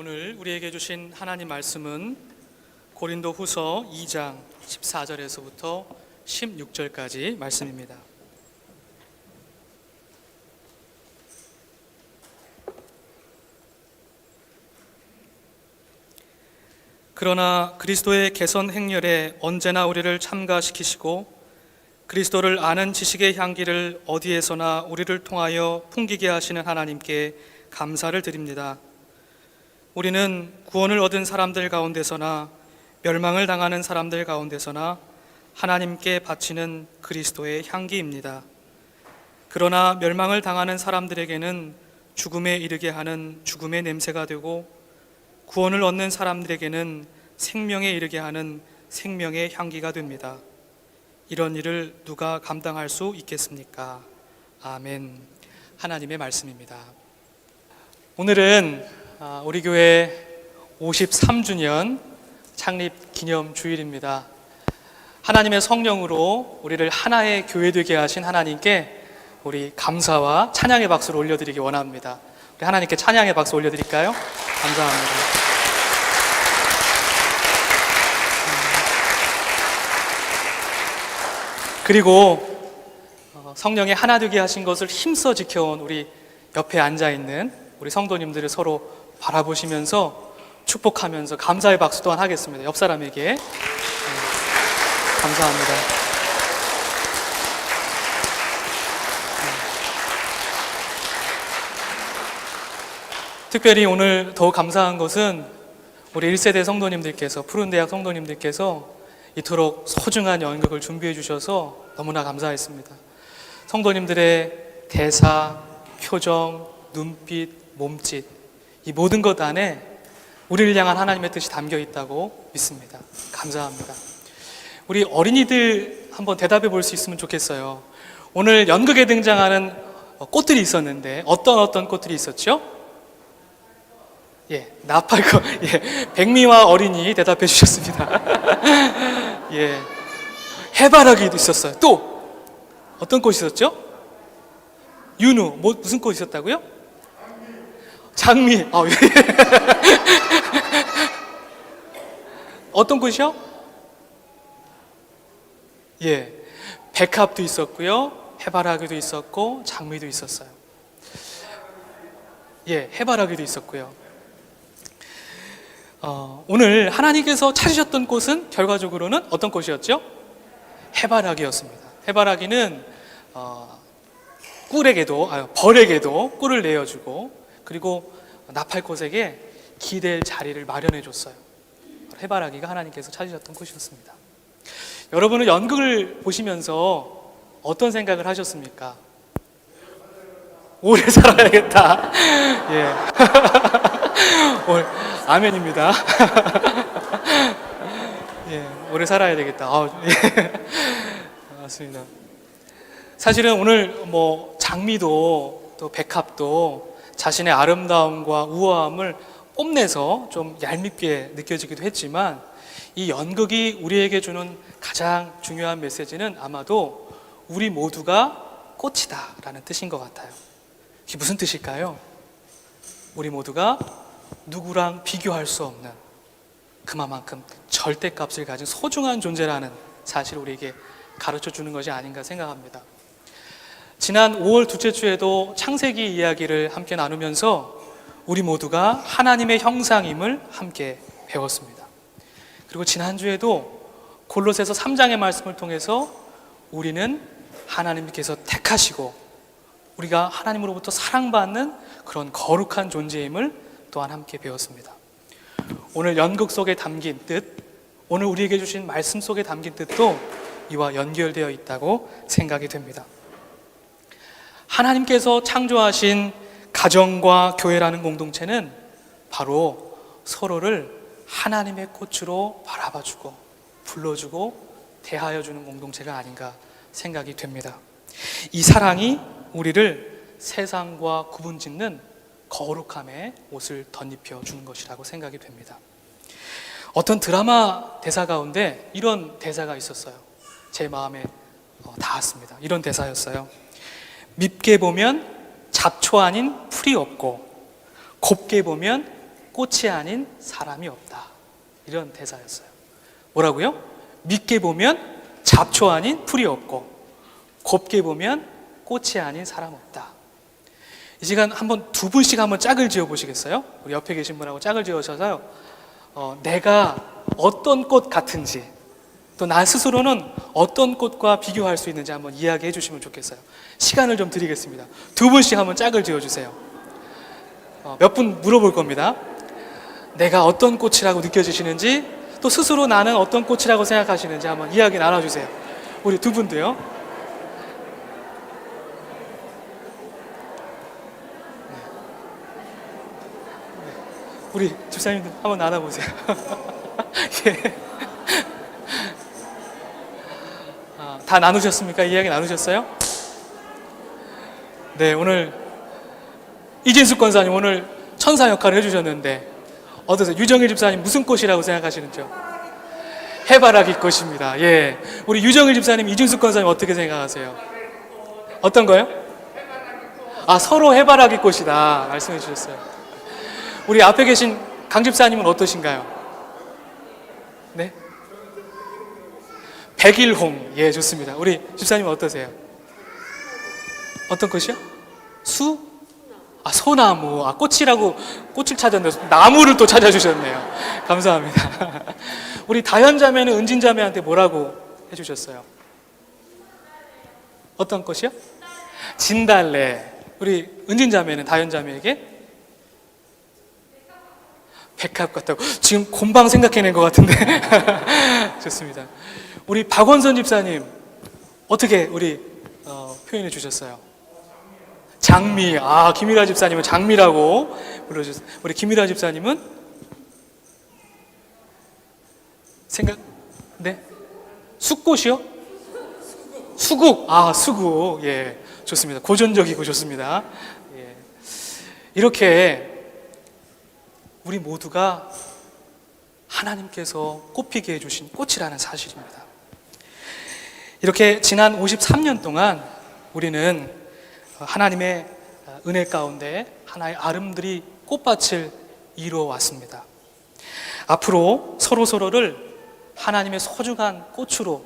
오늘 우리에게 주신 하나님 말씀은 고린도 후서 2장 14절에서부터 16절까지 말씀입니다. 그러나 그리스도의 개선 행렬에 언제나 우리를 참가시키시고 그리스도를 아는 지식의 향기를 어디에서나 우리를 통하여 풍기게 하시는 하나님께 감사를 드립니다. 우리는 구원을 얻은 사람들 가운데서나 멸망을 당하는 사람들 가운데서나 하나님께 바치는 그리스도의 향기입니다. 그러나 멸망을 당하는 사람들에게는 죽음에 이르게 하는 죽음의 냄새가 되고 구원을 얻는 사람들에게는 생명에 이르게 하는 생명의 향기가 됩니다. 이런 일을 누가 감당할 수 있겠습니까? 아멘. 하나님의 말씀입니다. 오늘은 아, 우리 교회 53주년 창립 기념 주일입니다. 하나님의 성령으로 우리를 하나의 교회 되게 하신 하나님께 우리 감사와 찬양의 박수를 올려드리기 원합니다. 우리 하나님께 찬양의 박수 올려드릴까요? 감사합니다. 그리고 어, 성령의 하나 되게 하신 것을 힘써 지켜온 우리 옆에 앉아 있는 우리 성도님들을 서로 바라보시면서 축복하면서 감사의 박수 또한 하겠습니다. 옆 사람에게 네, 감사합니다. 특별히 오늘 더 감사한 것은 우리 1세대 성도님들께서 푸른대학 성도님들께서 이토록 소중한 연극을 준비해 주셔서 너무나 감사했습니다. 성도님들의 대사, 표정, 눈빛, 몸짓 이 모든 것 안에 우리를 향한 하나님의 뜻이 담겨 있다고 믿습니다. 감사합니다. 우리 어린이들 한번 대답해 볼 수 있으면 좋겠어요. 오늘 연극에 등장하는 꽃들이 있었는데 어떤 어떤 꽃들이 있었죠? 예, 나팔꽃. 예, 백미와 어린이 대답해 주셨습니다. 예, 해바라기도 있었어요. 또 어떤 꽃이 있었죠? 윤우. 뭐 무슨 꽃이 있었다고요? 장미. 아, 예. 어떤 꽃이요? 예, 백합도 있었고요, 해바라기도 있었고, 장미도 있었어요. 예, 해바라기도 있었고요. 어, 오늘 하나님께서 찾으셨던 꽃은 결과적으로는 어떤 꽃이었죠? 해바라기였습니다. 해바라기는 어, 꿀에게도 아, 벌에게도 꿀을 내어주고 그리고 나팔꽃에게 기댈 자리를 마련해 줬어요. 해바라기가 하나님께서 찾으셨던 꽃이었습니다. 여러분은 연극을 보시면서 어떤 생각을 하셨습니까? 오래 살아야겠다. 예. 아멘입니다. 예, 오래 살아야 되겠다. 아, 예. 맞습니다. 사실은 오늘 뭐 장미도 또 백합도 자신의 아름다움과 우아함을 뽐내서 좀 얄밉게 느껴지기도 했지만 이 연극이 우리에게 주는 가장 중요한 메시지는 아마도 우리 모두가 꽃이다 라는 뜻인 것 같아요. 이게 무슨 뜻일까요? 우리 모두가 누구랑 비교할 수 없는 그만큼 절대값을 가진 소중한 존재라는 사실을 우리에게 가르쳐 주는 것이 아닌가 생각합니다. 지난 5월 둘째 주에도 창세기 이야기를 함께 나누면서 우리 모두가 하나님의 형상임을 함께 배웠습니다. 그리고 지난주에도 골로새서 3장의 말씀을 통해서 우리는 하나님께서 택하시고 우리가 하나님으로부터 사랑받는 그런 거룩한 존재임을 또한 함께 배웠습니다. 오늘 연극 속에 담긴 뜻, 오늘 우리에게 주신 말씀 속에 담긴 뜻도 이와 연결되어 있다고 생각이 됩니다. 하나님께서 창조하신 가정과 교회라는 공동체는 바로 서로를 하나님의 꽃으로 바라봐주고 불러주고 대하여 주는 공동체가 아닌가 생각이 됩니다. 이 사랑이 우리를 세상과 구분 짓는 거룩함의 옷을 덧입혀 주는 것이라고 생각이 됩니다. 어떤 드라마 대사 가운데 이런 대사가 있었어요. 제 마음에 어, 닿았습니다. 이런 대사였어요. 밉게 보면 잡초 아닌 풀이 없고 곱게 보면 꽃이 아닌 사람이 없다. 이런 대사였어요. 뭐라고요? 믿게 보면 잡초 아닌 풀이 없고 곱게 보면 꽃이 아닌 사람 없다. 이 시간 한번 두 분씩 한번 짝을 지어 보시겠어요? 우리 옆에 계신 분하고 짝을 지어셔서요. 어, 내가 어떤 꽃 같은지 또 나 스스로는 어떤 꽃과 비교할 수 있는지 한번 이야기해 주시면 좋겠어요. 시간을 좀 드리겠습니다. 두 분씩 한번 짝을 지어 주세요. 어, 몇분 물어볼 겁니다. 내가 어떤 꽃이라고 느껴지시는지 또 스스로 나는 어떤 꽃이라고 생각하시는지 한번 이야기 나눠주세요. 우리 두 분도요. 네. 우리 집사님들 한번 나눠보세요. 예. 아, 다 나누셨습니까? 이야기 나누셨어요? 네, 오늘 이진숙 권사님 오늘 천사 역할을 해주셨는데 어떠세요? 유정일 집사님 무슨 꽃이라고 생각하시는지요? 해바라기 꽃입니다. 예, 우리 유정일 집사님, 이준숙 권사님 어떻게 생각하세요? 어떤 거요? 아 서로 해바라기 꽃이다 말씀해 주셨어요. 우리 앞에 계신 강 집사님은 어떠신가요? 백일홍 예 좋습니다. 우리 집사님 어떠세요? 어떤 꽃이요? 수? 아 소나무 아 꽃이라고 꽃을 찾았는데 나무를 또 찾아주셨네요. 감사합니다. 우리 다현자매는 은진자매한테 뭐라고 해주셨어요? 어떤 꽃이요? 진달래. 우리 은진자매는 다현자매에게 백합 같다고 지금 곰방 생각해낸 것 같은데 좋습니다. 우리 박원선 집사님 어떻게 우리 어, 표현해 주셨어요? 장미. 아 김일아 집사님은 장미라고 불러주셨어요. 우리 김일아 집사님은 생각 네 숫꽃이요? 수국. 아 수국. 예 좋습니다. 고전적이고 좋습니다. 예. 이렇게 우리 모두가 하나님께서 꽃피게 해주신 꽃이라는 사실입니다. 이렇게 지난 53년 동안 우리는 하나님의 은혜 가운데 하나의 아름드리 꽃밭을 이루어 왔습니다. 앞으로 서로 서로를 하나님의 소중한 꽃으로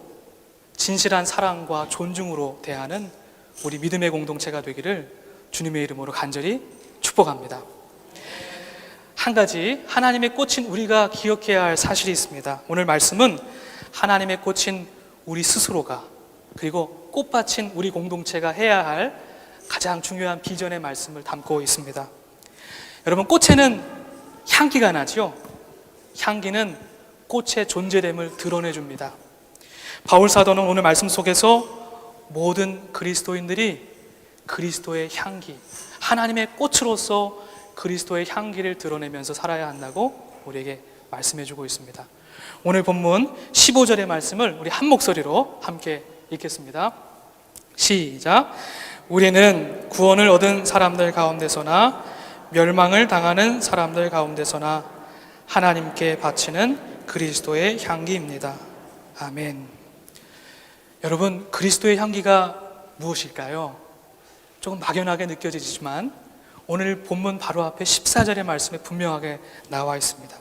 진실한 사랑과 존중으로 대하는 우리 믿음의 공동체가 되기를 주님의 이름으로 간절히 축복합니다. 한 가지 하나님의 꽃인 우리가 기억해야 할 사실이 있습니다. 오늘 말씀은 하나님의 꽃인 우리 스스로가 그리고 꽃밭인 우리 공동체가 해야 할 가장 중요한 비전의 말씀을 담고 있습니다. 여러분 꽃에는 향기가 나지요. 향기는 꽃의 존재됨을 드러내 줍니다. 바울 사도는 오늘 말씀 속에서 모든 그리스도인들이 그리스도의 향기, 하나님의 꽃으로서 그리스도의 향기를 드러내면서 살아야 한다고 우리에게 말씀해 주고 있습니다. 오늘 본문 15절의 말씀을 우리 한 목소리로 함께 읽겠습니다. 시작. 우리는 구원을 얻은 사람들 가운데서나 멸망을 당하는 사람들 가운데서나 하나님께 바치는 그리스도의 향기입니다. 아멘. 여러분, 그리스도의 향기가 무엇일까요? 조금 막연하게 느껴지지만 오늘 본문 바로 앞에 14절의 말씀에 분명하게 나와 있습니다.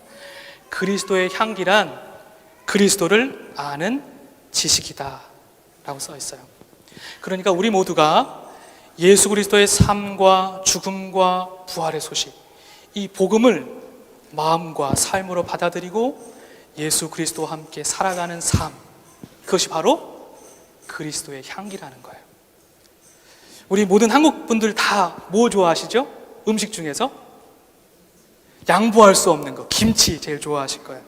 그리스도의 향기란 그리스도를 아는 지식이다. 라고 써 있어요. 그러니까 우리 모두가 예수 그리스도의 삶과 죽음과 부활의 소식, 이 복음을 마음과 삶으로 받아들이고 예수 그리스도와 함께 살아가는 삶, 그것이 바로 그리스도의 향기라는 거예요. 우리 모든 한국 분들 다 뭐 좋아하시죠? 음식 중에서 양보할 수 없는 거 김치 제일 좋아하실 거예요.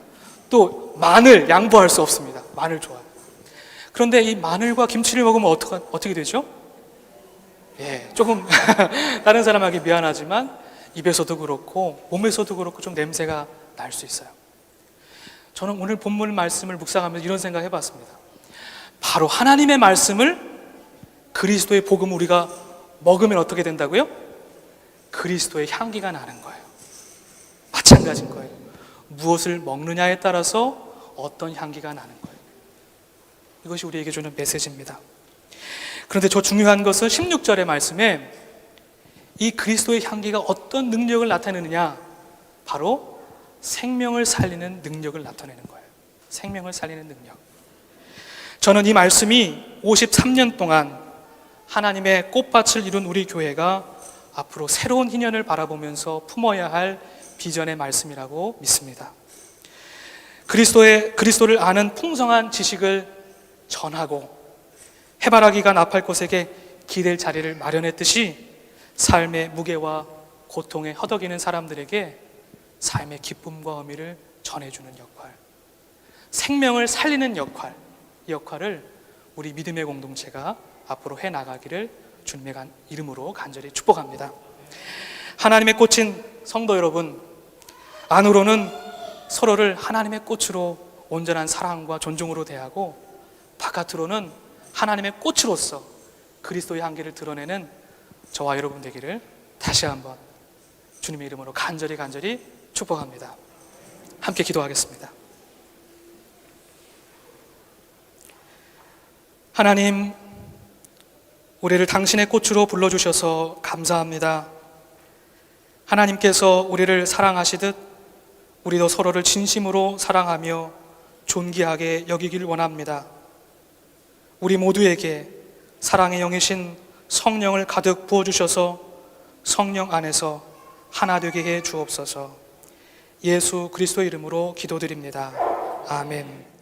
또 마늘 양보할 수 없습니다. 마늘 좋아요. 그런데 이 마늘과 김치를 먹으면 어떻게, 어떻게 되죠? 예, 조금 다른 사람에게 미안하지만 입에서도 그렇고 몸에서도 그렇고 좀 냄새가 날 수 있어요. 저는 오늘 본문 말씀을 묵상하면서 이런 생각 해봤습니다. 바로 하나님의 말씀을 그리스도의 복음 우리가 먹으면 어떻게 된다고요? 그리스도의 향기가 나는 거예요. 마찬가지인 거예요. 무엇을 먹느냐에 따라서 어떤 향기가 나는 거예요. 이것이 우리에게 주는 메시지입니다. 그런데 저 중요한 것은 16절의 말씀에 이 그리스도의 향기가 어떤 능력을 나타내느냐? 바로 생명을 살리는 능력을 나타내는 거예요. 생명을 살리는 능력. 저는 이 말씀이 53년 동안 하나님의 꽃밭을 이룬 우리 교회가 앞으로 새로운 희년을 바라보면서 품어야 할 비전의 말씀이라고 믿습니다. 그리스도의 그리스도를 아는 풍성한 지식을 전하고 해바라기가 나팔 곳에게 기댈 자리를 마련했듯이 삶의 무게와 고통에 허덕이는 사람들에게 삶의 기쁨과 의미를 전해주는 역할, 생명을 살리는 역할, 이 역할을 우리 믿음의 공동체가 앞으로 해 나가기를 주님의 간- 이름으로 간절히 축복합니다. 하나님의 꽃인 성도 여러분, 안으로는 서로를 하나님의 꽃으로 온전한 사랑과 존중으로 대하고 바깥으로는 하나님의 꽃으로서 그리스도의 향기를 드러내는 저와 여러분 되기를 다시 한번 주님의 이름으로 간절히 간절히 축복합니다. 함께 기도하겠습니다. 하나님, 우리를 당신의 꽃으로 불러주셔서 감사합니다. 하나님께서 우리를 사랑하시듯 우리도 서로를 진심으로 사랑하며 존귀하게 여기길 원합니다. 우리 모두에게 사랑의 영이신 성령을 가득 부어주셔서 성령 안에서 하나 되게 해 주옵소서 예수 그리스도 이름으로 기도드립니다. 아멘.